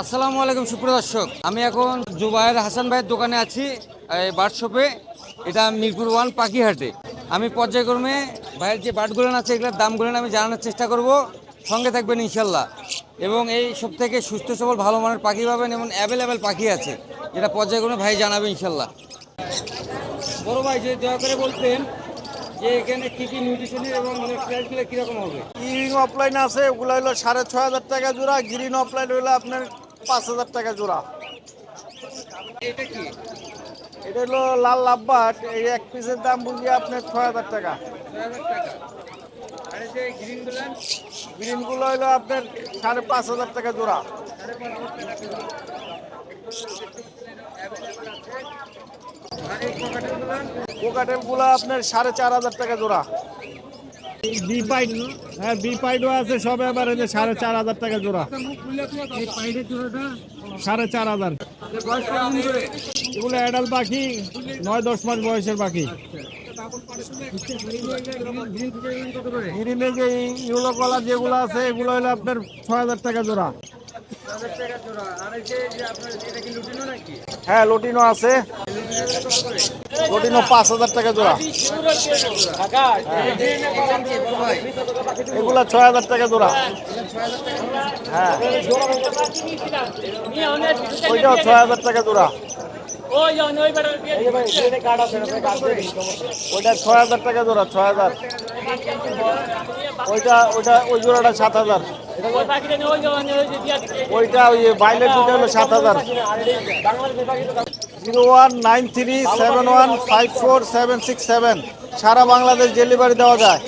আসসালামু আলাইকুম সুপ্রদর্শক আমি এখন জুবাইর হাসান ভাইয়ের দোকানে আছি, এই বার্ড শপে। এটা মিরপুর ওয়ান পাখিহাটে। আমি পর্যায়ক্রমে ভাইয়ের যে বার্ডগুলো আছে, এগুলোর দামগুলো আমি জানানোর চেষ্টা করব। সঙ্গে থাকবেন ইনশাল্লাহ। এবং এই সব থেকে সুস্থ, সবল, ভালো মানের পাখি পাবেন এবং অ্যাভেলেবেল পাখি আছে, যেটা পর্যায়ক্রমে ভাই জানাবে ইনশাল্লাহ। বড় ভাই, যদি দয়া করে বলতেন যে এখানে কী কী নিউট্রিশনের এবং প্রাইসগুলো কীরকম হবে? ইং অফলাইন আছে, ওগুলো হলো সাড়ে ছয় হাজার টাকা জোড়া। গ্রিন অফলাইন হলো আপনার পাঁচ হাজার টাকা জোড়া। এটা কি? এটা হলো লাল লাভবাট এই এক পিসের দাম বুঝিয়ে আপনার ছয় হাজার টাকা। গ্রিনগুলো? হলো আপনার সাড়ে পাঁচ হাজার টাকা জোড়া। কোকাটেলগুলো আপনার সাড়ে চার হাজার টাকা জোড়া। বি পাইড হ্যাঁ বি পাইডও আছে সব এবার এই যে সাড়ে চার হাজার টাকা জোড়া। সাড়ে চার হাজার। এগুলো অ্যাডাল্ট পাখি নয় দশ মাস বয়সের পাখি। গ্রিনে যে ইউলো কলার যেগুলো আছে এগুলো হলো আপনার ছয় হাজার টাকা জোড়া। হ্যাঁ লটিনো আছে। কত পাঁচ হাজার টাকা জোড়া। ভাই এগুলো ছয় হাজার টাকা জোড়া। হ্যাঁ। ওইটাও ছয় হাজার টাকা জোড়া। ওইটা ছয় হাজার টাকা জোড়া ছয় হাজার। ওইটা ওইটা ওই জোড়াটা সাত হাজার। ওইটা ওই বাইলের দুটো হলো সাত হাজার। Zero one nine three seven one five four seven six seven. সারা বাংলাদেশ ডেলিভারি দেওয়া যায়।